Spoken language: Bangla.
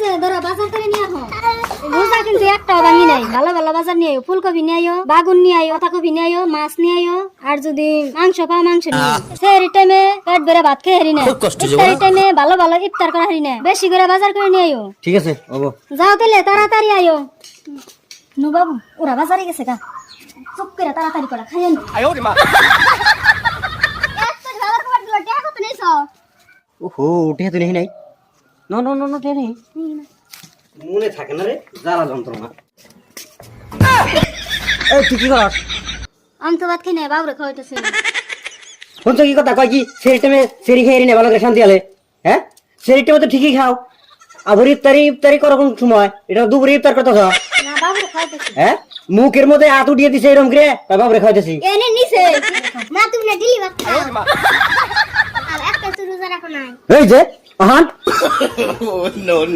যে ধরো বাজার করে নিয়ে আহো। রোজা কিন্তু একটাও ভাঙি নাই। ভালো ভালো বাজার নিয়ে আয়ো ফুলকপি নিয়ে আয়ো বাগুন নিয়ে আয়ো পাতাকপি নিয়ে আয়ো মাছ নিয়ে আয়ো আর যদি মাংস পাও মাংস নিয়ে। সেই টাইমে পেট ভরে ভাত খেয়ে হারি না ইফতারি টাইমে ভালো ভালো ইফতার করা হারি না বেশি করে বাজার করে নিয়ে আয়ো ঠিক আছে যাও তাহলে তাড়াতাড়ি আয়ো নু বাবু ওরা বাজারে গেছে গা। চুপ করে তাড়াতাড়ি করা খাইয়ে নো। ওহো উঠে নেই নাই। ন ন ন ন নেই মনে থাকে না রে জ্বালা যন্ত্রণা। এই তুই কি আমি তো ভাত বাবুরে খাওয়াইতেছে। শুনছো কি কথা? কয় কি সেই টাইমে সেরি খেয়ে নে ভালো করে শান্তি আলে হ্যাঁ? সেই টাইমে তো ঠিকই খাও। আবার ইফতারি ইফতারি করো কোন সময়। এটা দুপুরে ইফতার না বাবুরে খাওয়াইতেছে। হ্যাঁ? মুখের মধ্যে হাত উঠিয়ে দিছে এরকম করে বাবরে খাইতেছি এনে নিছে না তুমি না দিলি ভাত খাও? আর একটা তো রোজা রাখো নাই। এই যে aunt